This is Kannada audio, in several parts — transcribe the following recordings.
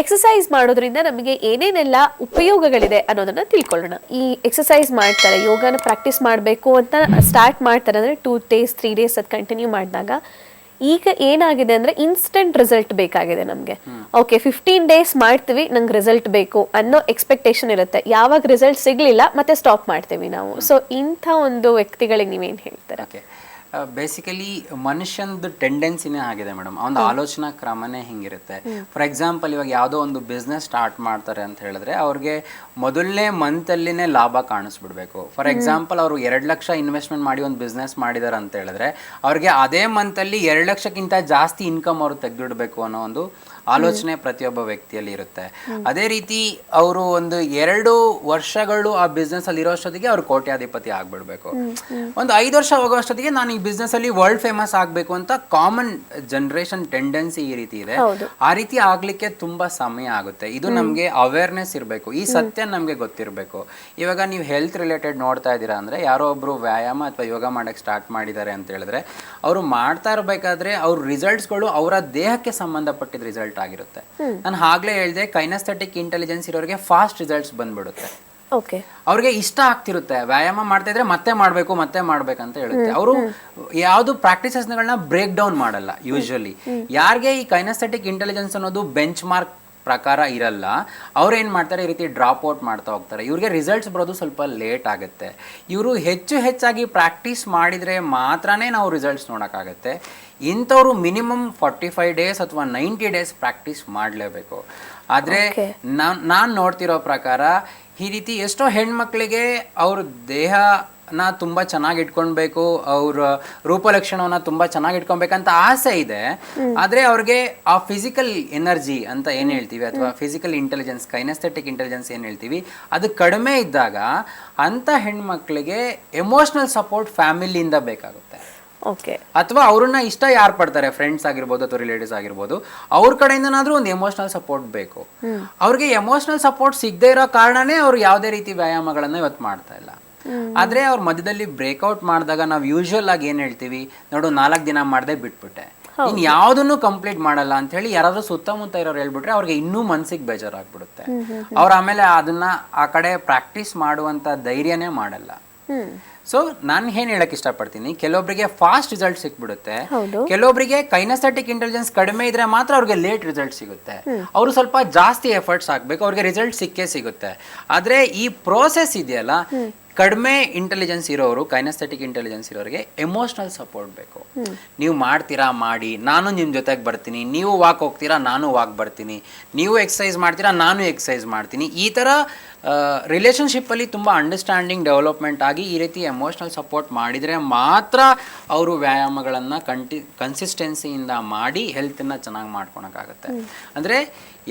ಎಕ್ಸಸೈಸ್ ಮಾಡೋದ್ರಿಂದ ನಮಗೆ ಏನೇನೆಲ್ಲ ಉಪಯೋಗಗಳಿದೆ ಅನ್ನೋದನ್ನ ತಿಳ್ಕೊಳ್ಳೋಣ. ಈ ಎಕ್ಸಸೈಸ್ ಮಾಡ್ತಾರೆ, ಯೋಗನ ಪ್ರಾಕ್ಟೀಸ್ ಮಾಡಬೇಕು ಅಂತ ಸ್ಟಾರ್ಟ್ ಮಾಡ್ತಾರೆ ಅಂದ್ರೆ ಟೂ ಡೇಸ್ ತ್ರೀ ಡೇಸ್ ಅದು ಕಂಟಿನ್ಯೂ ಮಾಡಿದಾಗ ಈಗ ಏನಾಗಿದೆ ಅಂದ್ರೆ ಇನ್ಸ್ಟೆಂಟ್ ರಿಸಲ್ಟ್ ಬೇಕಾಗಿದೆ ನಮಗೆ. ಓಕೆ ಫಿಫ್ಟೀನ್ ಡೇಸ್ ಮಾಡ್ತೀವಿ, ನಂಗೆ ರಿಸಲ್ಟ್ ಬೇಕು ಅನ್ನೋ ಎಕ್ಸ್ಪೆಕ್ಟೇಷನ್ ಇರುತ್ತೆ. ಯಾವಾಗ ರಿಸಲ್ಟ್ ಸಿಗ್ಲಿಲ್ಲ, ಮತ್ತೆ ಸ್ಟಾಪ್ ಮಾಡ್ತೀವಿ ನಾವು. ಸೊ ಇಂಥ ಒಂದು ವ್ಯಕ್ತಿಗಳಿಗೆ ನೀವೇನು ಹೇಳ್ತೀರಾ? ಬೇಸಿಕಲಿ ಮನುಷ್ಯನದು ಟೆಂಡೆನ್ಸಿನೇ ಆಗಿದೆ ಮೇಡಮ್ ಅವನ ಆಲೋಚನಾ ಕ್ರಮನೇ ಹಿಂಗಿರುತ್ತೆ. ಫಾರ್ ಎಕ್ಸಾಂಪಲ್ ಇವಾಗ ಯಾವುದೋ ಒಂದು ಬಿಸ್ನೆಸ್ ಸ್ಟಾರ್ಟ್ ಮಾಡ್ತಾರೆ ಅಂತ ಹೇಳಿದ್ರೆ ಅವ್ರಿಗೆ ಮೊದಲನೇ ಮಂತಲ್ಲಿನೇ ಲಾಭ ಕಾಣಿಸ್ಬಿಡ್ಬೇಕು. ಫಾರ್ ಎಕ್ಸಾಂಪಲ್ ಅವರು ಎರಡು ಲಕ್ಷ ಇನ್ವೆಸ್ಟ್ಮೆಂಟ್ ಮಾಡಿ ಒಂದು ಬಿಸ್ನೆಸ್ ಮಾಡಿದಾರೆ ಅಂತ ಹೇಳಿದ್ರೆ ಅವ್ರಿಗೆ ಅದೇ ಮಂತಲ್ಲಿ ಎರಡು ಲಕ್ಷಕ್ಕಿಂತ ಜಾಸ್ತಿ ಇನ್ಕಮ್ ಅವರು ತೆಗೆದಿಡಬೇಕು ಅನ್ನೋ ಒಂದು ಆಲೋಚನೆ ಪ್ರತಿಯೊಬ್ಬ ವ್ಯಕ್ತಿಯಲ್ಲಿ ಇರುತ್ತೆ. ಅದೇ ರೀತಿ ಅವರು ಒಂದು ಎರಡು ವರ್ಷಗಳು ಆ ಬಿಸ್ನೆಸ್ ಅಲ್ಲಿ ಇರೋಷ್ಟೊತ್ತಿಗೆ ಅವ್ರು ಕೋಟ್ಯಾಧಿಪತಿ ಆಗ್ಬಿಡ್ಬೇಕು. ಒಂದು ಐದು ವರ್ಷ ಹೋಗೋಷ್ಟೊತ್ತಿಗೆ ನಾನು ಈ ಬಿಸ್ನೆಸ್ ಅಲ್ಲಿ ವರ್ಲ್ಡ್ ಫೇಮಸ್ ಆಗ್ಬೇಕು ಅಂತ ಕಾಮನ್ ಜನರೇಷನ್ ಟೆಂಡೆನ್ಸಿ ಈ ರೀತಿ ಇದೆ. ಆ ರೀತಿ ಆಗ್ಲಿಕ್ಕೆ ತುಂಬಾ ಸಮಯ ಆಗುತ್ತೆ. ಇದು ನಮ್ಗೆ ಅವೇರ್ನೆಸ್ ಇರಬೇಕು. ಈ ಸತ್ಯ ನಮ್ಗೆ ಗೊತ್ತಿರಬೇಕು. ಇವಾಗ ನೀವು ಹೆಲ್ತ್ ರಿಲೇಟೆಡ್ ನೋಡ್ತಾ ಇದ್ದೀರಾ ಅಂದ್ರೆ ಯಾರೋ ಒಬ್ರು ವ್ಯಾಯಾಮ ಅಥವಾ ಯೋಗ ಮಾಡಕ್ ಸ್ಟಾರ್ಟ್ ಮಾಡಿದ್ದಾರೆ ಅಂತ ಹೇಳಿದ್ರೆ ಅವರು ಮಾಡ್ತಾ ಇರಬೇಕಾದ್ರೆ ಅವ್ರ ರಿಸಲ್ಟ್ಸ್ಗಳು ಅವರ ದೇಹಕ್ಕೆ ಸಂಬಂಧಪಟ್ಟಿದ ರಿಸಲ್ಟ್ ಆಗಿರುತ್ತೆ. ನಾನು ಆಗ್ಲೇ ಹೇಳಿದೆ ಕೈನಸ್ಥೆಟಿಕ್ ಇಂಟೆಲಿಜೆನ್ಸ್ ಇರೋರಿಗೆ ಫಾಸ್ಟ್ ರಿಸಲ್ಟ್ಸ್ ಬಂದ್ಬಿಡುತ್ತೆ. ಓಕೆ. ಅವ್ರಿಗೆ ಇಷ್ಟ ಆಗ್ತಿರುತ್ತೆ. ವ್ಯಾಯಾಮ ಮಾಡ್ತಾ ಇದ್ರೆ ಮತ್ತೆ ಮಾಡಬೇಕು ಮತ್ತೆ ಮಾಡ್ಬೇಕಂತ ಹೇಳುತ್ತೆ. ಅವರು ಯಾವುದು ಪ್ರಾಕ್ಟೀಸಸ್ಗಳನ್ನ ಬ್ರೇಕ್ ಡೌನ್ ಮಾಡಲ್ಲ ಯೂಶಲಿ ಯಾರಿಗೆ ಈ ಕೈನಸ್ಥೆಟಿಕ್ ಇಂಟೆಲಿಜೆನ್ಸ್ ಅನ್ನೋದು ಬೆಂಚ್ ಮಾರ್ಕ್ ಪ್ರಕಾರ ಇರಲ್ಲ. ಅವ್ರು ಏನು ಮಾಡ್ತಾರೆ ಈ ರೀತಿ ಡ್ರಾಪ್ ಔಟ್ ಮಾಡ್ತಾ ಹೋಗ್ತಾರೆ. ಇವ್ರಿಗೆ ರಿಸಲ್ಟ್ಸ್ ಬರೋದು ಸ್ವಲ್ಪ ಲೇಟ್ ಆಗುತ್ತೆ. ಇವರು ಹೆಚ್ಚು ಹೆಚ್ಚಾಗಿ ಪ್ರಾಕ್ಟೀಸ್ ಮಾಡಿದರೆ ಮಾತ್ರನೇ ನಾವು ರಿಸಲ್ಟ್ಸ್ ನೋಡೋಕ್ಕಾಗತ್ತೆ. ಇಂಥವ್ರು ಮಿನಿಮಮ್ ಫಾರ್ಟಿ ಫೈವ್ ಡೇಸ್ ಅಥವಾ ನೈಂಟಿ ಡೇಸ್ ಪ್ರಾಕ್ಟೀಸ್ ಮಾಡಲೇಬೇಕು. ಆದರೆ. ನಾನು ನಾನು ನೋಡ್ತಿರೋ ಪ್ರಕಾರ ಈ ರೀತಿ ಎಷ್ಟೋ ಹೆಣ್ಮಕ್ಳಿಗೆ ಅವ್ರ ದೇಹನ ತುಂಬ ಚೆನ್ನಾಗಿ ಇಟ್ಕೊಳ್ಬೇಕು ಅವ್ರ ರೂಪಲಕ್ಷಣವನ್ನ ತುಂಬ ಚೆನ್ನಾಗಿ ಇಟ್ಕೊಬೇಕಂತ ಆಸೆ ಇದೆ. ಆದರೆ ಅವ್ರಿಗೆ ಆ ಫಿಸಿಕಲ್ ಎನರ್ಜಿ ಅಂತ ಏನು ಹೇಳ್ತೀವಿ ಅಥವಾ ಫಿಸಿಕಲ್ ಇಂಟೆಲಿಜೆನ್ಸ್ ಕೈನಸ್ಥೆಟಿಕ್ ಇಂಟೆಲಿಜೆನ್ಸ್ ಏನು ಹೇಳ್ತೀವಿ ಅದು ಕಡಿಮೆ ಇದ್ದಾಗ ಅಂಥ ಹೆಣ್ಮಕ್ಳಿಗೆ ಎಮೋಷ್ನಲ್ ಸಪೋರ್ಟ್ ಫ್ಯಾಮಿಲಿಯಿಂದ ಬೇಕಾಗುತ್ತೆ. ಓಕೆ. ಅಥವಾ ಅವ್ರನ್ನ ಇಷ್ಟ ಯಾರು ಪಡ್ತಾರೆ ಫ್ರೆಂಡ್ಸ್ ಆಗಿರ್ಬೋದು ಅಥವಾ ರಿಲೇಟಿವ್ಸ್ ಆಗಿರ್ಬೋದು ಅವ್ರ ಕಡೆಯಿಂದನಾದ್ರೂ ಒಂದು ಎಮೋಷನಲ್ ಸಪೋರ್ಟ್ ಬೇಕು. ಅವ್ರಿಗೆ ಎಮೋಷನಲ್ ಸಪೋರ್ಟ್ ಸಿಗದೆ ಇರೋ ಕಾರಣನೇ ಅವ್ರು ಯಾವುದೇ ರೀತಿ ವ್ಯಾಯಾಮಗಳನ್ನು ಇವತ್ತು ಮಾಡ್ತಾ ಇಲ್ಲ. ಆದ್ರೆ ಅವ್ರ ಮಧ್ಯದಲ್ಲಿ ಬ್ರೇಕ್ಔಟ್ ಮಾಡಿದಾಗ ನಾವು ಯೂಶುವಲ್ ಆಗಿ ಏನ್ ಹೇಳ್ತೀವಿ ನೋಡು ನಾಲ್ಕು ದಿನ ಮಾಡದೆ ಬಿಟ್ಬಿಟ್ಟೆ. ಇನ್ ಯಾವ್ದನ್ನು ಕಂಪ್ಲೀಟ್ ಮಾಡಲ್ಲ ಅಂತ ಹೇಳಿ ಯಾರಾದ್ರೂ ಸುತ್ತಮುತ್ತ ಇರೋರು ಹೇಳ್ಬಿಟ್ರೆ ಅವ್ರಿಗೆ ಇನ್ನೂ ಮನ್ಸಿಗೆ ಬೇಜಾರಾಗ್ಬಿಡುತ್ತೆ. ಅವ್ರ ಆಮೇಲೆ ಅದನ್ನ ಆ ಕಡೆ ಪ್ರಾಕ್ಟೀಸ್ ಮಾಡುವಂತ ಧೈರ್ಯನೇ ಮಾಡಲ್ಲ. ಸೊ ನಾನು ಏನ್ ಹೇಳಕ್ ಇಷ್ಟಪಡ್ತೀನಿ ಕೆಲವೊಬ್ಬರಿಗೆ ಫಾಸ್ಟ್ ರಿಸಲ್ಟ್ ಸಿಕ್ಬಿಡುತ್ತೆ. ಕೆಲವೊಬ್ರಿಗೆ ಕೆಲವೊಬ್ಬರಿಗೆ ಕೈನಸ್ಥೆಟಿಕ್ ಇಂಟೆಲಿಜೆನ್ಸ್ ಕಡಿಮೆ ಇದ್ರೆ ಮಾತ್ರ ಅವ್ರಿಗೆ ಲೇಟ್ ರಿಸಲ್ಟ್ ಸಿಗುತ್ತೆ. ಅವರು ಸ್ವಲ್ಪ ಜಾಸ್ತಿ ಎಫರ್ಟ್ಸ್ ಹಾಕ್ಬೇಕು ಅವ್ರಿಗೆ ರಿಸಲ್ಟ್ ಸಿಕ್ಕೇ ಸಿಗುತ್ತೆ. ಆದ್ರೆ ಈ ಪ್ರೋಸೆಸ್ ಇದೆಯಲ್ಲ ಕಡಿಮೆ ಇಂಟೆಲಿಜೆನ್ಸ್ ಇರೋರು ಕೈನಸ್ಥೆಟಿಕ್ ಇಂಟೆಲಿಜೆನ್ಸ್ ಇರೋರಿಗೆ ಎಮೋಷ್ನಲ್ ಸಪೋರ್ಟ್ ಬೇಕು. ನೀವು ಮಾಡ್ತೀರಾ ಮಾಡಿ. ನಾನು ನಿಮ್ಮ ಜೊತೆಗೆ ಬರ್ತೀನಿ. ನೀವು ವಾಕ್ ಹೋಗ್ತೀರಾ ನಾನು ವಾಕ್ ಬರ್ತೀನಿ. ನೀವು ಎಕ್ಸಸೈಸ್ ಮಾಡ್ತೀರಾ ನಾನು ಎಕ್ಸಸೈಸ್ ಮಾಡ್ತೀನಿ. ಈ ಥರ ರಿಲೇಷನ್ಶಿಪ್ಪಲ್ಲಿ ತುಂಬ ಅಂಡರ್ಸ್ಟ್ಯಾಂಡಿಂಗ್ ಡೆವಲಪ್ಮೆಂಟ್ ಆಗಿ ಈ ರೀತಿ ಎಮೋಷ್ನಲ್ ಸಪೋರ್ಟ್ ಮಾಡಿದರೆ ಮಾತ್ರ ಅವರು ವ್ಯಾಯಾಮಗಳನ್ನು ಕಂಟಿ ಕನ್ಸಿಸ್ಟೆನ್ಸಿಯಿಂದ ಮಾಡಿ ಹೆಲ್ತನ್ನು ಚೆನ್ನಾಗಿ ಮಾಡ್ಕೊಳಕ್ಕಾಗತ್ತೆ ಅಂದರೆ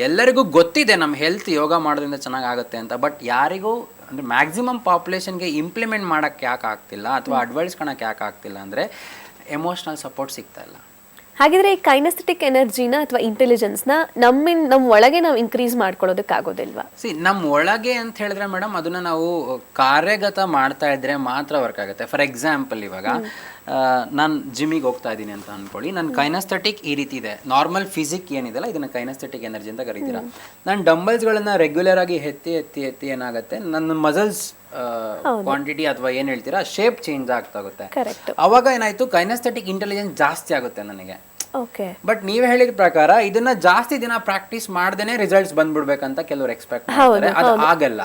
ಎಲ್ಲರಿಗೂ ಗೊತ್ತಿದೆ ನಮ್ಮ ಹೆಲ್ತ್ ಯೋಗ ಮಾಡೋದ್ರಿಂದ ಚೆನ್ನಾಗಾಗುತ್ತೆ ಅಂತ ಬಟ್ ಯಾರಿಗೂ ಅಂದರೆ ಮ್ಯಾಕ್ಸಿಮಮ್ ಪಾಪ್ಯುಲೇಷನ್ಗೆ ಇಂಪ್ಲಿಮೆಂಟ್ ಮಾಡೋಕ್ಕೆ ಯಾಕೆ ಆಗ್ತಿಲ್ಲ ಅಥವಾ ಅಡ್ವೈಸ್ಕೊಳಕ್ಕೆ ಯಾಕೆ ಆಗ್ತಿಲ್ಲ ಅಂದರೆ ಎಮೋಷ್ನಲ್ ಸಪೋರ್ಟ್ ಸಿಗ್ತಾ ಇಲ್ಲ. ಹಾಗಿದ್ರೆ ಈ ಕೈನಸ್ಥೆಟಿಕ್ ಎನರ್ಜಿನ ಅಥವಾ ಇಂಟೆಲಿಜೆನ್ಸ್ನ ನಮ್ಮಿಂದ ನಮ್ಮ ಒಳಗೆ ನಾವು ಇನ್ಕ್ರೀಸ್ ಮಾಡ್ಕೊಳ್ಳೋದಕ್ಕಾಗೋದಿಲ್ವಾ ಸಿ ನಮ್ಮ ಒಳಗೆ ಅಂತ ಹೇಳಿದ್ರೆ ಮೇಡಮ್ ಅದನ್ನ ನಾವು ಕಾರ್ಯಗತ ಮಾಡ್ತಾ ಇದ್ರೆ ಮಾತ್ರ ವರ್ಕ್ ಆಗುತ್ತೆ. ಫಾರ್ ಎಕ್ಸಾಂಪಲ್ ಇವಾಗ ನಾನು ಜಿಮ್ಮಿಗೆ ಹೋಗ್ತಾ ಇದ್ದೀನಿ ಅಂತ ಅನ್ಕೊಳ್ಳಿ. ನನ್ನ ಕೈನಸ್ಥೆಟಿಕ್ ಈ ರೀತಿ ಇದೆ. ನಾರ್ಮಲ್ ಫಿಸಿಕ್ ಏನಿದೆಲ್ಲ ಇದನ್ನ ಕೈನಸ್ಥೆಟಿಕ್ ಎನರ್ಜಿ ಅಂತ ಕರಿತೀರಾ. ನಾನು ಡಂಬಲ್ಸ್ಗಳನ್ನು ರೆಗ್ಯುಲರ್ ಆಗಿ ಎತ್ತಿ ಎತ್ತಿ ಎತ್ತಿ ಏನಾಗುತ್ತೆ ನನ್ನ ಮಸಲ್ಸ್ ಕ್ವಾಂಟಿಟಿ ಅಥವಾ ಏನು ಹೇಳ್ತೀರಾ ಶೇಪ್ ಚೇಂಜ್ ಆಗ್ತಾ ಹೋಗುತ್ತೆ ಅವಾಗ ಏನಾಯ್ತು ಕೈನಸ್ಥೆಟಿಕ್ ಇಂಟೆಲಿಜೆನ್ಸ್ ಜಾಸ್ತಿ ಆಗುತ್ತೆ ನನಗೆ. ಬಟ್ ನೀವ್ ಹೇಳಿದ ಪ್ರಕಾರ ಇದನ್ನ ಜಾಸ್ತಿ ದಿನ ಪ್ರಾಕ್ಟೀಸ್ ಮಾಡ್ದೇನೆ ರಿಸಲ್ಟ್ಸ್ ಬಂದ್ಬಿಡ್ಬೇಕಂತ ಕೆಲವರು ಎಕ್ಸ್ಪೆಕ್ಟ್ ಮಾಡ್ತಾರೆ. ಅದು ಆಗಲ್ಲ.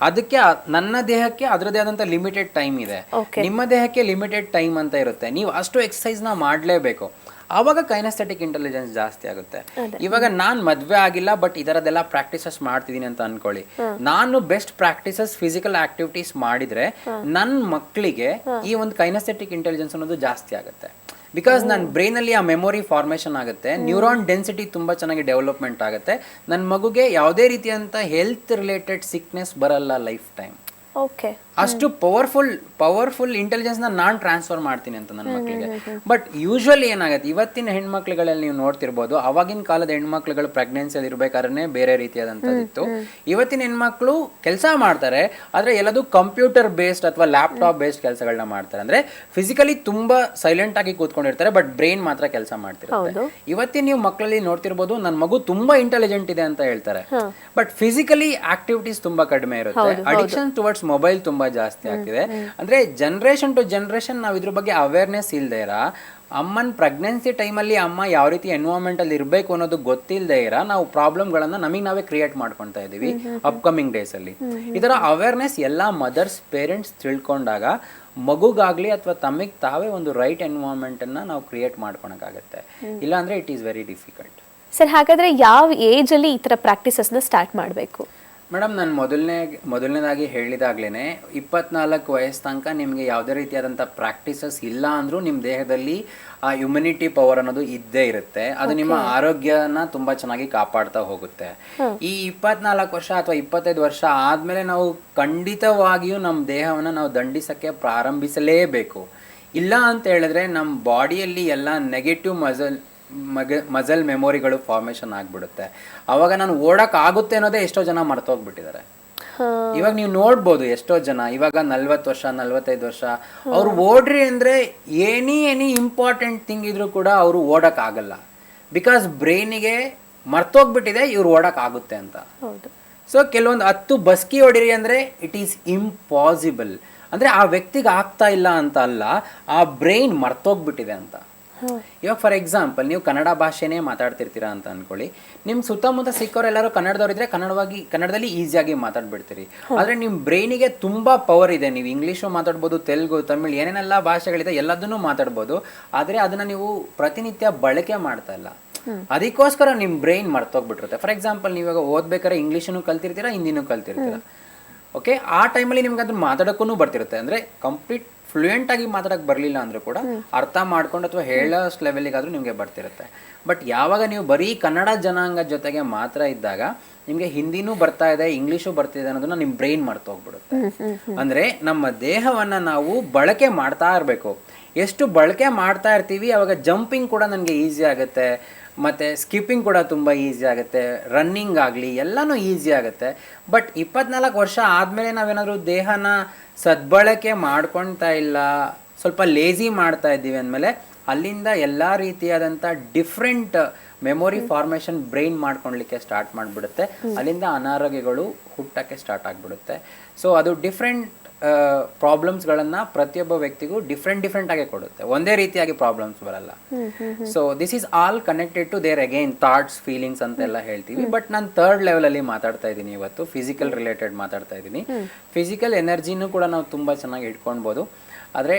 ಅದಕ್ಕೆ ನನ್ನ ದೇಹಕ್ಕೆ ಅದರದೇ ಆದಂತ ಲಿಮಿಟೆಡ್ ಟೈಮ್ ಇದೆ. ನಿಮ್ಮ ದೇಹಕ್ಕೆ ಲಿಮಿಟೆಡ್ ಟೈಮ್ ಅಂತ ಇರುತ್ತೆ. ನೀವು ಅಷ್ಟು ಎಕ್ಸಸೈಸ್ನ ಮಾಡ್ಲೇಬೇಕು. ಆವಾಗ ಕೈನಸ್ಥೆಟಿಕ್ ಇಂಟೆಲಿಜೆನ್ಸ್ ಜಾಸ್ತಿ ಆಗುತ್ತೆ. ಇವಾಗ ನಾನ್ ಮದ್ವೆ ಆಗಿಲ್ಲ ಬಟ್ ಇದರದೆಲ್ಲ ಪ್ರಾಕ್ಟೀಸಸ್ ಮಾಡ್ತಿದೀನಿ ಅಂತ ಅನ್ಕೊಳ್ಳಿ. ನಾನು ಬೆಸ್ಟ್ ಪ್ರಾಕ್ಟೀಸಸ್ ಫಿಸಿಕಲ್ ಆಕ್ಟಿವಿಟೀಸ್ ಮಾಡಿದ್ರೆ ನನ್ನ ಮಕ್ಕಳಿಗೆ ಈ ಒಂದು ಕೈನಸ್ಥೆಟಿಕ್ ಇಂಟೆಲಿಜೆನ್ಸ್ ಅನ್ನೋದು ಜಾಸ್ತಿ ಆಗುತ್ತೆ. ಬಿಕಾಸ್ ನನ್ನ ಬ್ರೈನಲ್ಲಿ ಆ ಮೆಮೊರಿ ಫಾರ್ಮೇಷನ್ ಆಗುತ್ತೆ ನ್ಯೂರಾನ್ ಡೆನ್ಸಿಟಿ ತುಂಬ ಚೆನ್ನಾಗಿ ಡೆವಲಪ್ಮೆಂಟ್ ಆಗುತ್ತೆ. ನನ್ನ ಮಗುಗೆ ಯಾವುದೇ ರೀತಿಯಂಥ ಹೆಲ್ತ್ ರಿಲೇಟೆಡ್ ಸಿಕ್ನೆಸ್ ಬರಲ್ಲ ಲೈಫ್ ಟೈಮ್ ಓಕೆ ಅಷ್ಟು ಪವರ್ಫುಲ್ ಪವರ್ಫುಲ್ ಇಂಟೆಲಿಜೆನ್ಸ್ನ ನಾನ್ ಟ್ರಾನ್ಸ್ಫರ್ ಮಾಡ್ತೀನಿ ಅಂತ ನನ್ನ ಮಕ್ಕಳಿಗೆ ಬಟ್ ಯೂಶುವಲಿ ಏನಾಗುತ್ತೆ ಇವತ್ತಿನ ಹೆಣ್ಮಕ್ಳುಗಳಲ್ಲಿ ನೀವು ನೋಡ್ತಿರ್ಬೋದು ಅವಾಗಿನ ಕಾಲದ ಹೆಣ್ಮಕ್ಳುಗಳು ಪ್ರೆಗ್ನೆನ್ಸಿಯಲ್ಲಿ ಇರ್ಬೇಕಾದ್ರೆ ಬೇರೆ ರೀತಿಯಾದಂಥದ್ದಿತ್ತು. ಇವತ್ತಿನ ಹೆಣ್ಮಕ್ಳು ಕೆಲಸ ಮಾಡ್ತಾರೆ ಆದ್ರೆ ಎಲ್ಲದು ಕಂಪ್ಯೂಟರ್ ಬೇಸ್ಡ್ ಅಥವಾ ಲ್ಯಾಪ್ಟಾಪ್ ಬೇಸ್ಡ್ ಕೆಲಸಗಳನ್ನ ಮಾಡ್ತಾರೆ. ಅಂದ್ರೆ ಫಿಸಿಕಲಿ ತುಂಬಾ ಸೈಲೆಂಟ್ ಆಗಿ ಕೂತ್ಕೊಂಡಿರ್ತಾರೆ ಬಟ್ ಬ್ರೈನ್ ಮಾತ್ರ ಕೆಲಸ ಮಾಡ್ತಿರುತ್ತೆ. ಇವತ್ತಿನ ನೀವು ಮಕ್ಕಳಲ್ಲಿ ನೋಡ್ತಿರ್ಬೋದು ನನ್ನ ಮಗು ತುಂಬಾ ಇಂಟೆಲಿಜೆಂಟ್ ಇದೆ ಅಂತ ಹೇಳ್ತಾರೆ. ಬಟ್ ಫಿಸಿಕಲಿ ಆಕ್ಟಿವಿಟೀಸ್ ತುಂಬಾ ಕಡಿಮೆ ಇರುತ್ತೆ. ಅಡಿಕ್ಷನ್ ಟುವರ್ಡ್ಸ್ ಮೊಬೈಲ್ ತುಂಬಾ ಜಾಸ್ತಿ ಆಗ್ತಿದೆ ಅಂದ್ರೆ ಜನರೇಷನ್ ಟು ಜನರೇಷನ್ ನಾವು ಇದ್ರ ಬಗ್ಗೆ ಅವೇರ್ನೆಸ್ ಇಲ್ದೆ ಇರ ಅಮ್ಮನ್ ಪ್ರೆಗ್ನೆನ್ಸಿ ಟೈಮಲ್ಲಿ ಅಮ್ಮ ಯಾವ ರೀತಿ ಎನ್ವೈರ್ಮೆಂಟ್ ಅಲ್ಲಿ ಇರಬೇಕು ಅನ್ನೋದು ಗೊತ್ತಿಲ್ಲದೆ ಇರ ನಾವು ಪ್ರಾಬ್ಲಮ್ಗಳನ್ನ ನಮಗೆ ನಾವೇ ಕ್ರಿಯೇಟ್ ಮಾಡ್ಕೊಳ್ತಾ ಇದೀವಿ ಅಪ್ಕಮಿಂಗ್ ಡೇಸ್ ಅಲ್ಲಿ. ಇದರ ಅವೇರ್ನೆಸ್ ಎಲ್ಲಾ ಮದರ್ಸ್ ಪೇರೆಂಟ್ಸ್ ತಿಳ್ಕೊಂಡಾಗ ಮಗುಗಾಗ್ಲಿ ಅಥವಾ ತಮಗೆ ತಾವೇ ಒಂದು ರೈಟ್ ಎನ್ವೈರ್ಮೆಂಟನ್ನು ಅನ್ನ ನಾವು ಕ್ರಿಯೇಟ್ ಮಾಡ್ಕೊಳಕ್ಕಾಗತ್ತೆ ಇಲ್ಲಾಂದ್ರೆ it is very difficult sir ಹಾಗಾದ್ರೆ ಯಾವ ಏಜ್ ಅಲ್ಲಿ ಈ ತರ ಪ್ರಾಕ್ಟೀಸಸ್ನ ಸ್ಟಾರ್ಟ್ ಮಾಡಬೇಕು? ಮೇಡಮ್ ನಾನು ಮೊದಲನೇ ಮೊದಲನೇದಾಗಿ ಹೇಳಿದಾಗ್ಲೇ ಇಪ್ಪತ್ನಾಲ್ಕು ವಯಸ್ಸು ತನಕ ನಿಮಗೆ ಯಾವುದೇ ರೀತಿಯಾದಂಥ ಪ್ರಾಕ್ಟೀಸಸ್ ಇಲ್ಲ ಅಂದರೂ ನಿಮ್ಮ ದೇಹದಲ್ಲಿ ಆ ಇಮ್ಯುನಿಟಿ ಪವರ್ ಅನ್ನೋದು ಇದ್ದೇ ಇರುತ್ತೆ. ಅದು ನಿಮ್ಮ ಆರೋಗ್ಯನ ತುಂಬ ಚೆನ್ನಾಗಿ ಕಾಪಾಡ್ತಾ ಹೋಗುತ್ತೆ. ಈ ಇಪ್ಪತ್ನಾಲ್ಕು ವರ್ಷ ಅಥವಾ ಇಪ್ಪತ್ತೈದು ವರ್ಷ ಆದಮೇಲೆ ನಾವು ಖಂಡಿತವಾಗಿಯೂ ನಮ್ಮ ದೇಹವನ್ನು ನಾವು ದಂಡಿಸೋಕ್ಕೆ ಪ್ರಾರಂಭಿಸಲೇಬೇಕು. ಇಲ್ಲ ಅಂತ ಹೇಳಿದ್ರೆ ನಮ್ಮ ಬಾಡಿಯಲ್ಲಿ ಎಲ್ಲ ನೆಗೆಟಿವ್ ಮಸಲ್ ಮಗ ಮಜಲ್ ಮೆಮೊರಿಗಳು ಫಾರ್ಮೇಷನ್ ಆಗಿಬಿಡುತ್ತೆ. ಅವಾಗ ನಾನು ಓಡಕ್ ಆಗುತ್ತೆ ಅನ್ನೋದೇ ಎಷ್ಟೋ ಜನ ಮರ್ತೋಗ್ಬಿಟ್ಟಿದ್ದಾರೆ. ಇವಾಗ ನೀವು ನೋಡ್ಬೋದು ಎಷ್ಟೋ ಜನ ಇವಾಗ ನಲ್ವತ್ತು ವರ್ಷ ನಲ್ವತ್ತೈದು ವರ್ಷ ಅವ್ರು ಓಡ್ರಿ ಅಂದ್ರೆ ಏನಿ ಎನಿ ಇಂಪಾರ್ಟೆಂಟ್ ಥಿಂಗ್ ಇದ್ರೂ ಕೂಡ ಅವರು ಓಡಕ್ ಆಗಲ್ಲ ಬಿಕಾಸ್ ಬ್ರೈನಿಗೆ ಮರ್ತೋಗ್ಬಿಟ್ಟಿದೆ ಇವ್ರು ಓಡಕ್ ಆಗುತ್ತೆ ಅಂತ ಸೊ ಕೆಲವೊಂದು ಹತ್ತು ಬಸ್ಕಿ ಹೊಡಿರಿ ಅಂದ್ರೆ ಇಟ್ ಈಸ್ ಇಂಪಾಸಿಬಲ್ ಅಂದ್ರೆ ಆ ವ್ಯಕ್ತಿಗೆ ಆಗ್ತಾ ಇಲ್ಲ ಅಂತ ಅಲ್ಲ ಆ ಬ್ರೈನ್ ಮರ್ತೋಗ್ಬಿಟ್ಟಿದೆ ಅಂತ. ಇವಾಗ ಫಾರ್ ಎಕ್ಸಾಂಪಲ್ ನೀವು ಕನ್ನಡ ಭಾಷೆನೇ ಮಾತಾಡ್ತಿರ್ತೀರಾ ಅಂತ ಅನ್ಕೊಳ್ಳಿ. ನಿಮ್ ಸುತ್ತಮುತ್ತ ಸಿಕ್ಕವರೆಲ್ಲರೂ ಕನ್ನಡದವರಿದ್ರೆ ಕನ್ನಡವಾಗಿ ಕನ್ನಡದಲ್ಲಿ ಈಸಿಯಾಗಿ ಮಾತಾಡ್ಬಿಡ್ತೀರಿ. ಆದ್ರೆ ನಿಮ್ ಬ್ರೈನಿಗೆ ತುಂಬಾ ಪವರ್ ಇದೆ. ನೀವು ಇಂಗ್ಲೀಷು ಮಾತಾಡ್ಬೋದು ತೆಲುಗು ತಮಿಳ್ ಏನೇನೆಲ್ಲ ಭಾಷೆಗಳಿದೆ ಎಲ್ಲದನ್ನೂ ಮಾತಾಡ್ಬೋದು. ಆದ್ರೆ ಅದನ್ನ ನೀವು ಪ್ರತಿನಿತ್ಯ ಬಳಕೆ ಮಾಡ್ತಾ ಇಲ್ಲ. ಅದಕ್ಕೋಸ್ಕರ ನಿಮ್ ಬ್ರೈನ್ ಮರ್ತೋಗ್ಬಿಟ್ಟಿರುತ್ತೆ. ಫಾರ್ ಎಕ್ಸಾಂಪಲ್ ನೀವು ಇವಾಗ ಓದ್ಬೇಕಾದ್ರೆ ಇಂಗ್ಲೀಷನ್ನು ಕಲ್ತಿರ್ತೀರಾ ಹಿಂದಿನೂ ಕಲ್ತಿರ್ತೀರಾ? ಓಕೆ ಆ ಟೈಮಲ್ಲಿ ನಿಮ್ಗೆ ಅದನ್ನ ಮಾತಾಡೋಕ್ಕೂ ಬರ್ತಿರುತ್ತೆ. ಅಂದ್ರೆ ಕಂಪ್ಲೀಟ್ ಫ್ಲೂಯೆಂಟ್ ಆಗಿ ಮಾತಾಡಕ್ ಬರಲಿಲ್ಲ ಅಂದ್ರೆ ಕೂಡ ಅರ್ಥ ಮಾಡ್ಕೊಂಡು ಅಥವಾ ಹೇಳೋ ಲೆವೆಲಿಗಾದ್ರೂ ನಿಮಗೆ ಬರ್ತಿರುತ್ತೆ. ಬಟ್ ಯಾವಾಗ ನೀವು ಬರೀ ಕನ್ನಡ ಜನಾಂಗ ಜೊತೆಗೆ ಮಾತ್ರ ಇದ್ದಾಗ ನಿಮಗೆ ಹಿಂದಿನೂ ಬರ್ತಾ ಇದೆ ಇಂಗ್ಲೀಷು ಬರ್ತಿದೆ ಅನ್ನೋದನ್ನ ನಿಮ್ಮ ಬ್ರೈನ್ ಮರ್ತೋಗ್ಬಿಡುತ್ತೆ ಅಂದ್ರೆ ನಮ್ಮ ದೇಹವನ್ನ ನಾವು ಬಳಕೆ ಮಾಡ್ತಾ ಇರಬೇಕು. ಎಷ್ಟು ಬಳಕೆ ಮಾಡ್ತಾ ಇರ್ತೀವಿ ಅವಾಗ ಜಂಪಿಂಗ್ ಕೂಡ ನನಗೆ ಈಸಿ ಆಗುತ್ತೆ. ಮತ್ತು ಸ್ಕಿಪ್ಪಿಂಗ್ ಕೂಡ ತುಂಬ ಈಸಿ ಆಗುತ್ತೆ ರನ್ನಿಂಗ್ ಆಗಲಿ ಎಲ್ಲನೂ ಈಸಿ ಆಗುತ್ತೆ. ಬಟ್ ಇಪ್ಪತ್ನಾಲ್ಕು ವರ್ಷ ಆದಮೇಲೆ ನಾವೇನಾದರೂ ದೇಹನ ಸದ್ಬಳಕೆ ಮಾಡ್ಕೊಳ್ತಾ ಇಲ್ಲ ಸ್ವಲ್ಪ ಲೇಜಿ ಮಾಡ್ತಾ ಇದ್ದೀವಿ ಅಂದಮೇಲೆ ಅಲ್ಲಿಂದ ಎಲ್ಲ ರೀತಿಯಾದಂಥ ಡಿಫ್ರೆಂಟ್ ಮೆಮೊರಿ ಫಾರ್ಮೇಷನ್ ಬ್ರೈನ್ ಮಾಡ್ಕೊಳ್ಲಿಕ್ಕೆ ಸ್ಟಾರ್ಟ್ ಮಾಡಿಬಿಡುತ್ತೆ. ಅಲ್ಲಿಂದ ಅನಾರೋಗ್ಯಗಳು ಹುಟ್ಟಕ್ಕೆ ಸ್ಟಾರ್ಟ್ ಆಗಿಬಿಡುತ್ತೆ. ಸೊ ಅದು ಡಿಫ್ರೆಂಟ್ ಪ್ರಾಬ್ಲಮ್ಸ್ಗಳನ್ನು ಪ್ರತಿಯೊಬ್ಬ ವ್ಯಕ್ತಿಗೂ ಡಿಫ್ರೆಂಟ್ ಡಿಫ್ರೆಂಟ್ ಆಗಿ ಕೊಡುತ್ತೆ. ಒಂದೇ ರೀತಿಯಾಗಿ ಪ್ರಾಬ್ಲಮ್ಸ್ ಬರಲ್ಲ. So this is all connected to their again thoughts feelings ಅಂತೆಲ್ಲ ಹೇಳ್ತೀವಿ. ಬಟ್ ನಾನು ಥರ್ಡ್ ಲೆವೆಲಲ್ಲಿ ಮಾತಾಡ್ತಾ ಇದ್ದೀನಿ ಇವತ್ತು. ಫಿಸಿಕಲ್ ರಿಲೇಟೆಡ್ ಮಾತಾಡ್ತಾ ಇದ್ದೀನಿ. ಫಿಸಿಕಲ್ ಎನರ್ಜಿನೂ ಕೂಡ ನಾವು ತುಂಬ ಚೆನ್ನಾಗಿ ಇಟ್ಕೊಳ್ಬೋದು. ಆದರೆ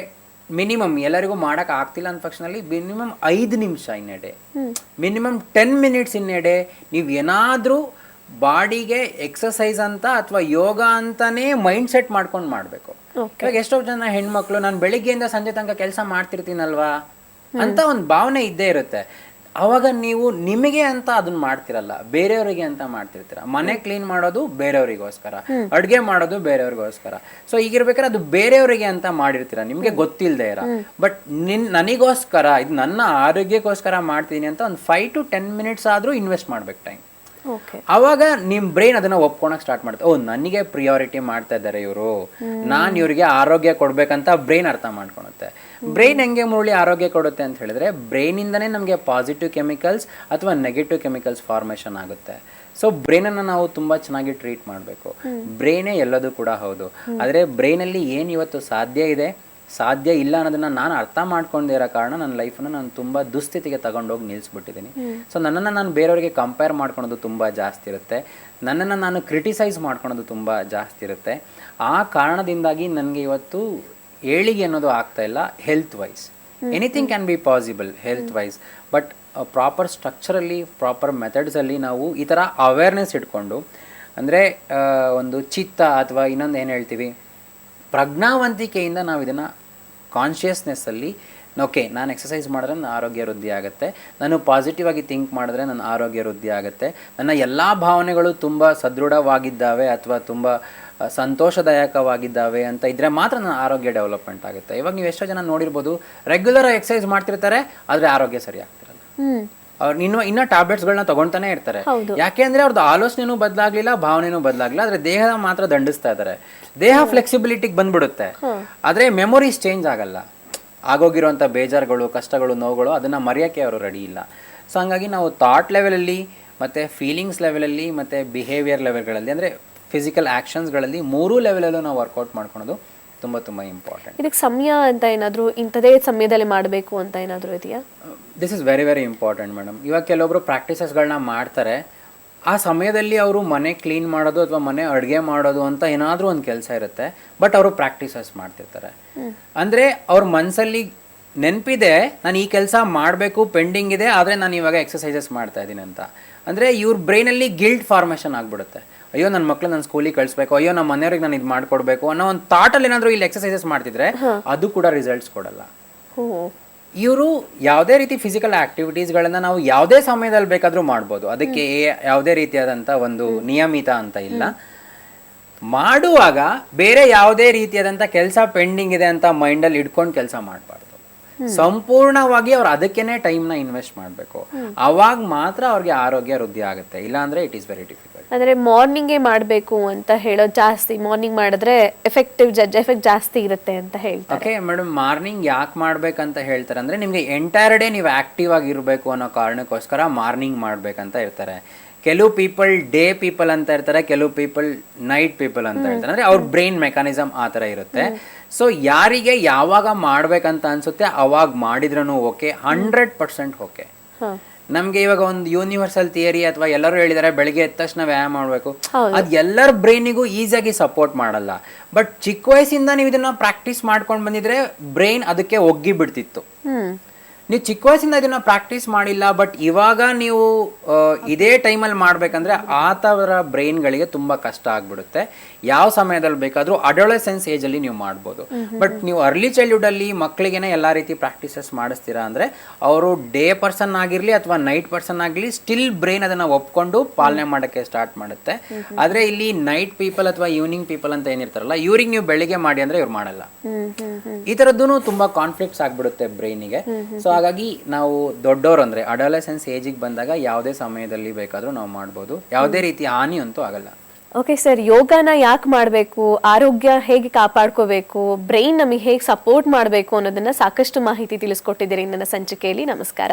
ಮಿನಿಮಮ್ ಎಲ್ಲರಿಗೂ ಮಾಡಕ್ ಆಗ್ತಿಲ್ಲ ಅಂದ ಪಕ್ಷದಲ್ಲಿ ಮಿನಿಮಮ್ ಐದು ನಿಮಿಷ ಇನ್ನೆಡೆ ಮಿನಿಮಮ್ ಟೆನ್ ಮಿನಿಟ್ಸ್ ಇನ್ನೆಡೆ ನೀವು ಏನಾದರೂ ಬಾಡಿಗೆ ಎಕ್ಸಸೈಸ್ ಅಂತ ಅಥವಾ ಯೋಗ ಅಂತಾನೇ ಮೈಂಡ್ ಸೆಟ್ ಮಾಡ್ಕೊಂಡು ಮಾಡಬೇಕು. ಇವಾಗ ಎಷ್ಟೋ ಜನ ಹೆಣ್ಮಕ್ಳು ನಾನು ಬೆಳಿಗ್ಗೆಯಿಂದ ಸಂಜೆ ತನಕ ಕೆಲಸ ಮಾಡ್ತಿರ್ತೀನಲ್ವಾ? ಅಂತ ಒಂದು ಭಾವನೆ ಇದ್ದೇ ಇರುತ್ತೆ. ಅವಾಗ ನೀವು ನಿಮಗೆ ಅಂತ ಅದನ್ನ ಮಾಡ್ತಿರಲ್ಲ ಬೇರೆಯವರಿಗೆ ಅಂತ ಮಾಡ್ತಿರ್ತೀರ. ಮನೆ ಕ್ಲೀನ್ ಮಾಡೋದು ಬೇರೆಯವರಿಗೋಸ್ಕರ ಅಡುಗೆ ಮಾಡೋದು ಬೇರೆಯವರಿಗೋಸ್ಕರ. ಸೊ ಈಗಿರ್ಬೇಕಾದ್ರೆ ಅದು ಬೇರೆಯವರಿಗೆ ಅಂತ ಮಾಡಿರ್ತೀರ ನಿಮ್ಗೆ ಗೊತ್ತಿಲ್ಲದೆ ಇರ. ಬಟ್ ನಿನ್ ನನಗೋಸ್ಕರ ಇದು ನನ್ನ ಆರೋಗ್ಯಕ್ಕೋಸ್ಕರ ಮಾಡ್ತೀನಿ ಅಂತ ಒಂದು ಫೈವ್ ಟು ಟೆನ್ ಮಿನಿಟ್ಸ್ ಆದರೂ ಇನ್ವೆಸ್ಟ್ ಮಾಡ್ಬೇಕು ಟೈಮ್ ಅವಾಗ ನಿಮ್ ಬ್ರೈನ್ ಅದನ್ನ ಒಪ್ಕೊಳಕ್ ಸ್ಟಾರ್ಟ್ ಮಾಡುತ್ತೆ. ಓ ನನಗೆ ಪ್ರಿಯಾರಿಟಿ ಮಾಡ್ತಾ ಇದ್ದಾರೆ ಇವರು. ನಾನ್ ಇವ್ರಿಗೆ ಆರೋಗ್ಯ ಕೊಡ್ಬೇಕಂತ ಬ್ರೈನ್ ಅರ್ಥ ಮಾಡ್ಕೊಳುತ್ತೆ. ಬ್ರೈನ್ ಹೆಂಗೆ ಮುರುಳಿ ಆರೋಗ್ಯ ಕೊಡುತ್ತೆ ಅಂತ ಹೇಳಿದ್ರೆ ಬ್ರೈನ್ ಇಂದನೇ ನಮಗೆ ಪಾಸಿಟಿವ್ ಕೆಮಿಕಲ್ಸ್ ಅಥವಾ ನೆಗೆಟಿವ್ ಕೆಮಿಕಲ್ಸ್ ಫಾರ್ಮೇಷನ್ ಆಗುತ್ತೆ. ಸೊ ಬ್ರೈನನ್ನು ನಾವು ತುಂಬಾ ಚೆನ್ನಾಗಿ ಟ್ರೀಟ್ ಮಾಡಬೇಕು. ಬ್ರೈನೇ ಎಲ್ಲದೂ ಕೂಡ ಹೌದು. ಆದರೆ ಬ್ರೈನಲ್ಲಿ ಏನು ಇವತ್ತು ಸಾಧ್ಯ ಇದೆ? ಸಾಧ್ಯ ಇಲ್ಲ ಅನ್ನೋದನ್ನ ನಾನು ಅರ್ಥ ಮಾಡ್ಕೊಂಡೇ ಇರೋ ಕಾರಣ ನನ್ನ ಲೈಫನ್ನು ನಾನು ತುಂಬ ದುಸ್ಥಿತಿಗೆ ತಗೊಂಡೋಗಿ ನಿಲ್ಲಿಸ್ಬಿಟ್ಟಿದ್ದೀನಿ ಸೊ ನನ್ನನ್ನು ನಾನು ಬೇರೆಯವರಿಗೆ ಕಂಪೇರ್ ಮಾಡ್ಕೊಳೋದು ತುಂಬ ಜಾಸ್ತಿ ಇರುತ್ತೆ. ನನ್ನನ್ನು ನಾನು ಕ್ರಿಟಿಸೈಸ್ ಮಾಡ್ಕೊಳೋದು ತುಂಬ ಜಾಸ್ತಿ ಇರುತ್ತೆ. ಆ ಕಾರಣದಿಂದಾಗಿ ನನಗೆ ಇವತ್ತು ಏಳಿಗೆ ಅನ್ನೋದು ಆಗ್ತಾ ಇಲ್ಲ health wise anything can be possible health wise but proper ಸ್ಟ್ರಕ್ಚರಲ್ಲಿ proper ಮೆಥಡ್ಸಲ್ಲಿ ನಾವು ಈ ಥರ ಅವೇರ್ನೆಸ್ ಇಟ್ಕೊಂಡು ಅಂದರೆ ಒಂದು ಚಿತ್ತ ಅಥವಾ ಇನ್ನೊಂದು ಏನು ಹೇಳ್ತೀವಿ ಪ್ರಜ್ಞಾವಂತಿಕೆಯಿಂದ ನಾವು ಇದನ್ನು ಕಾನ್ಷಿಯಸ್ನೆಸ್ಸಲ್ಲಿ ಓಕೆ ನಾನು ಎಕ್ಸಸೈಸ್ ಮಾಡಿದ್ರೆ ನನ್ನ ಆರೋಗ್ಯ ವೃದ್ಧಿ ಆಗುತ್ತೆ. ನಾನು ಪಾಸಿಟಿವ್ ಆಗಿ ಥಿಂಕ್ ಮಾಡಿದ್ರೆ ನನ್ನ ಆರೋಗ್ಯ ವೃದ್ಧಿ ಆಗುತ್ತೆ. ನನ್ನ ಎಲ್ಲ ಭಾವನೆಗಳು ತುಂಬ ಸದೃಢವಾಗಿದ್ದಾವೆ ಅಥವಾ ತುಂಬ ಸಂತೋಷದಾಯಕವಾಗಿದ್ದಾವೆ ಅಂತ ಇದ್ರೆ ಮಾತ್ರ ನನ್ನ ಆರೋಗ್ಯ ಡೆವಲಪ್ಮೆಂಟ್ ಆಗುತ್ತೆ. ಇವಾಗ ನೀವು ಎಷ್ಟೋ ಜನ ನೋಡಿರ್ಬೋದು ರೆಗ್ಯುಲರ್ ಎಕ್ಸಸೈಸ್ ಮಾಡ್ತಿರ್ತಾರೆ, ಆದರೆ ಆರೋಗ್ಯ ಸರಿ ಆಗ್ತಿರಲ್ಲ ಅವ್ರು ಇನ್ನು ಇನ್ನ ಟ್ಯಾಬ್ಲೆಟ್ಸ್ಗಳನ್ನ ತಗೊಳ್ತಾನೆ ಇರ್ತಾರೆ. ಯಾಕೆ ಯಾಕೆಂದ್ರೆ ಅವ್ರದ್ದು ಆಲೋಚನೆನೂ ಬದಲಾಗ್ಲಿಲ್ಲ ಭಾವನೆನೂ ಬದಲಾಗ್ಲಿಲ್ಲ ಆದ್ರೆ ದೇಹ ಮಾತ್ರ ದಂಡಿಸ್ತಾ ಇದ್ದಾರೆ ದೇಹ ಫ್ಲೆಕ್ಸಿಬಿಲಿಟಿಗೆ ಬಂದ್ಬಿಡುತ್ತೆ. ಆದ್ರೆ ಮೆಮೊರೀಸ್ ಚೇಂಜ್ ಆಗಲ್ಲ. ಆಗೋಗಿರುವಂಥ ಬೇಜಾರುಗಳು ಕಷ್ಟಗಳು ನೋವುಗಳು ಅದನ್ನ ಮರೆಯೋಕ್ಕೆ ಅವರು ರೆಡಿ ಇಲ್ಲ. ಸೊ ಹಂಗಾಗಿ ನಾವು ಥಾಟ್ ಲೆವೆಲಲ್ಲಿ ಮತ್ತೆ ಫೀಲಿಂಗ್ಸ್ ಲೆವೆಲಲ್ಲಿ ಮತ್ತೆ ಬಿಹೇವಿಯರ್ ಲೆವೆಲ್ಗಳಲ್ಲಿ ಅಂದ್ರೆ ಫಿಸಿಕಲ್ ಆ್ಯಕ್ಷನ್ಸ್ಗಳಲ್ಲಿ ಮೂರೂ ಲೆವೆಲಲ್ಲೂ ನಾವು ವರ್ಕೌಟ್ ಮಾಡ್ಕೊಳೋದು ತುಂಬ ತುಂಬ ಇಂಪಾರ್ಟೆಂಟ್ ಇದಕ್ಕೆ ಸಮಯ ಅಂತ ಏನಾದರೂ ಇಂಥದೇ ಸಮಯದಲ್ಲಿ ಮಾಡಬೇಕು ಅಂತ ಏನಾದರೂ ಇದೆಯಾ? This is very very important madam ಇವಾಗ ಕೆಲವೊಬ್ಬರು ಪ್ರಾಕ್ಟೀಸಸ್ಗಳನ್ನ ಮಾಡ್ತಾರೆ. ಆ ಸಮಯದಲ್ಲಿ ಅವರು ಮನೆ ಕ್ಲೀನ್ ಮಾಡೋದು ಅಥವಾ ಮನೆ ಅಡುಗೆ ಮಾಡೋದು ಅಂತ ಏನಾದರೂ ಒಂದು ಕೆಲಸ ಇರುತ್ತೆ. ಬಟ್ ಅವರು ಪ್ರಾಕ್ಟೀಸಸ್ ಮಾಡ್ತಿರ್ತಾರೆ. ಅಂದರೆ ಅವ್ರ ಮನಸ್ಸಲ್ಲಿ ನೆನಪಿದೆ ನಾನು ಈ ಕೆಲಸ ಮಾಡಬೇಕು ಪೆಂಡಿಂಗ್ ಇದೆ ಆದರೆ ನಾನು ಇವಾಗ ಎಕ್ಸಸೈಸಸ್ ಮಾಡ್ತಾ ಇದ್ದೀನಿ ಅಂತ. ಅಂದರೆ ಇವ್ರ ಬ್ರೈನಲ್ಲಿ ಗಿಲ್ಟ್ ಫಾರ್ಮೇಷನ್ ಆಗ್ಬಿಡುತ್ತೆ. ಅಯ್ಯೋ ನನ್ನ ಮಕ್ಳು ನನ್ನ ಸ್ಕೂಲಿಗೆ ಕಳಿಸ್ಬೇಕು ಅಯ್ಯೋ ನಮ್ಮ ಮನೆಯವ್ರಿಗೆ ನಾನು ಇದು ಮಾಡ್ಕೊಡ್ಬೇಕು ಅನ್ನೋ ಒಂದು ಥಾಟಲ್ಲಿ ಏನಾದರೂ ಇಲ್ಲಿ ಎಕ್ಸಸೈಸಸ್ ಮಾಡ್ತಿದ್ರೆ ಅದು ಕೂಡ ರಿಸಲ್ಟ್ಸ್ ಕೊಡಲ್ಲ. ಇವರು ಯಾವುದೇ ರೀತಿ ಫಿಸಿಕಲ್ ಆಕ್ಟಿವಿಟೀಸ್ಗಳನ್ನ ನಾವು ಯಾವುದೇ ಸಮಯದಲ್ಲಿ ಬೇಕಾದರೂ ಮಾಡ್ಬೋದು. ಅದಕ್ಕೆ ಯಾವುದೇ ರೀತಿಯಾದಂಥ ಒಂದು ನಿಯಮಿತ ಅಂತ ಇಲ್ಲ. ಮಾಡುವಾಗ ಬೇರೆ ಯಾವುದೇ ರೀತಿಯಾದಂಥ ಕೆಲಸ ಪೆಂಡಿಂಗ್ ಇದೆ ಅಂತ ಮೈಂಡಲ್ಲಿ ಇಟ್ಕೊಂಡು ಕೆಲಸ ಮಾಡಬಾರ್ದು. ಸಂಪೂರ್ಣವಾಗಿ ಅವ್ರು ಅದಕ್ಕೇನೆ ಟೈಮ್ನ ಇನ್ವೆಸ್ಟ್ ಮಾಡಬೇಕು. ಅವಾಗ ಮಾತ್ರ ಅವ್ರಿಗೆ ಆರೋಗ್ಯ ವೃದ್ಧಿ ಆಗುತ್ತೆ. ಇಲ್ಲಾಂದ್ರೆ ಇಟ್ ಈಸ್ ವೆರಿ ಡಿಫಿಕಲ್ಟ್ ಅಂದ್ರೆ ಮಾರ್ನಿಂಗೇ ಮಾಡಬೇಕು ಅಂತ ಹೇಳೋದು ಜಾಸ್ತಿ ಮಾರ್ನಿಂಗ್ ಮಾಡಿದ್ರೆ ಎಫೆಕ್ಟಿವ್ ಜಡ್ಜ್ ಎಫೆಕ್ಟ್ ಜಾಸ್ತಿ ಇರುತ್ತೆ ಅಂತ ಹೇಳ್ತಾರೆ. ಓಕೆ ಮೇಡಮ್ ಮಾರ್ನಿಂಗ್ ಯಾಕೆ ಮಾಡ್ಬೇಕಂತ ಹೇಳ್ತಾರೆ ಅಂದ್ರೆ ನಿಮಗೆ ಎಂಟೈರ್ ಡೇ ನೀವು ಆ್ಯಕ್ಟಿವ್ ಆಗಿರಬೇಕು ಅನ್ನೋ ಕಾರಣಕ್ಕೋಸ್ಕರ ಮಾರ್ನಿಂಗ್ ಮಾಡಬೇಕಂತ ಇರ್ತಾರೆ ಕೆಲವು ಪೀಪಲ್ ಡೇ ಪೀಪಲ್ ಅಂತ ಇರ್ತಾರೆ ಕೆಲವು ಪೀಪಲ್ ನೈಟ್ ಪೀಪಲ್ ಅಂತ ಇರ್ತಾರೆ ಅಂದ್ರೆ ಅವ್ರ ಬ್ರೈನ್ ಮೆಕಾನಿಸಮ್ ಆ ಥರ ಇರುತ್ತೆ. ಸೊ ಯಾರಿಗೆ ಯಾವಾಗ ಮಾಡ್ಬೇಕಂತ ಅನ್ಸುತ್ತೆ ಅವಾಗ ಮಾಡಿದ್ರೂ ಓಕೆ ಹಂಡ್ರೆಡ್ ಪರ್ಸೆಂಟ್ ಓಕೆ ನಮ್ಗೆ ಇವಾಗ ಒಂದು ಯೂನಿವರ್ಸಲ್ ಥಿಯರಿ ಅಥವಾ ಎಲ್ಲರೂ ಹೇಳಿದಾರೆ ಬೆಳಿಗ್ಗೆ ಎದ್ದ ತಕ್ಷಣ ವ್ಯಾಯಾಮ ಮಾಡಬೇಕು. ಅದು ಎಲ್ಲರ ಬ್ರೈನಿಗೂ ಈಸಿಯಾಗಿ ಸಪೋರ್ಟ್ ಮಾಡಲ್ಲ. ಬಟ್ ಚಿಕ್ಕ ವಯಸ್ಸಿಂದ ನೀವು ಇದನ್ನ ಪ್ರಾಕ್ಟೀಸ್ ಮಾಡ್ಕೊಂಡು ಬಂದಿದ್ರೆ ಬ್ರೈನ್ ಅದಕ್ಕೆ ಒಗ್ಗಿ ಬಿಡ್ತಿತ್ತು ನೀವು ಚಿಕ್ಕ ವಯಸ್ಸಿಂದ ಇದನ್ನ ಪ್ರಾಕ್ಟೀಸ್ ಮಾಡಿಲ್ಲ ಬಟ್ ಇವಾಗ ನೀವು ಇದೇ ಟೈಮಲ್ಲಿ ಮಾಡಬೇಕಂದ್ರೆ ಆತವರ ಥರ ಬ್ರೈನ್ಗಳಿಗೆ ತುಂಬಾ ಕಷ್ಟ ಆಗ್ಬಿಡುತ್ತೆ. ಯಾವ ಸಮಯದಲ್ಲಿ ಬೇಕಾದರೂ ಅಡೋಲೆಸೆನ್ಸ್ ಏಜಲ್ಲಿ ನೀವು ಮಾಡ್ಬೋದು. ಬಟ್ ನೀವು ಅರ್ಲಿ ಚೈಲ್ಡ್ಹುಡಲ್ಲಿ ಮಕ್ಕಳಿಗೇನೆ ಎಲ್ಲ ರೀತಿ ಪ್ರಾಕ್ಟೀಸಸ್ ಮಾಡಿಸ್ತೀರಾ ಅಂದರೆ ಅವರು ಡೇ ಪರ್ಸನ್ ಆಗಿರಲಿ ಅಥವಾ ನೈಟ್ ಪರ್ಸನ್ ಆಗಲಿ ಸ್ಟಿಲ್ ಬ್ರೈನ್ ಅದನ್ನು ಒಪ್ಕೊಂಡು ಪಾಲನೆ ಮಾಡೋಕ್ಕೆ ಸ್ಟಾರ್ಟ್ ಮಾಡುತ್ತೆ. ಆದರೆ ಇಲ್ಲಿ ನೈಟ್ ಪೀಪಲ್ ಅಥವಾ ಈವ್ನಿಂಗ್ ಪೀಪಲ್ ಅಂತ ಏನಿರ್ತಾರಲ್ಲ ಇವ್ರಿಗೆ ನೀವು ಬೆಳಿಗ್ಗೆ ಮಾಡಿ ಅಂದರೆ ಇವ್ರು ಮಾಡಲ್ಲ. ಈ ಥರದ್ದು ತುಂಬಾ ಕಾನ್ಫ್ಲಿಕ್ಟ್ಸ್ ಆಗಿಬಿಡುತ್ತೆ ಬ್ರೈನಿಗೆ ಸೊ ಹಾಗಾಗಿ ನಾವು ದೊಡ್ಡೋರು ಅಂದ್ರೆ ಅಡಾಲೆಸೆನ್ಸ್ ಏಜಿಗೆ ಬಂದಾಗ ಯಾವುದೇ ಸಮಯದಲ್ಲಿ ಬೇಕಾದರೂ ನಾವು ಮಾಡ್ಬೋದು. ಯಾವುದೇ ರೀತಿ ಹಾನಿ ಅಂತೂ ಆಗಲ್ಲ. ಓಕೆ ಸರ್ ಯೋಗನ ಯಾಕೆ ಮಾಡಬೇಕು? ಆರೋಗ್ಯ ಹೇಗೆ ಕಾಪಾಡ್ಕೋಬೇಕು? ಬ್ರೈನ್ ನಮಗೆ ಹೇಗೆ ಸಪೋರ್ಟ್ ಮಾಡಬೇಕು ಅನ್ನೋದನ್ನ ಸಾಕಷ್ಟು ಮಾಹಿತಿ ತಿಳಿಸ್ಕೊಟ್ಟಿದ್ದೀರಿ ನನ್ನ ಸಂಚಿಕೆಯಲ್ಲಿ. ನಮಸ್ಕಾರ.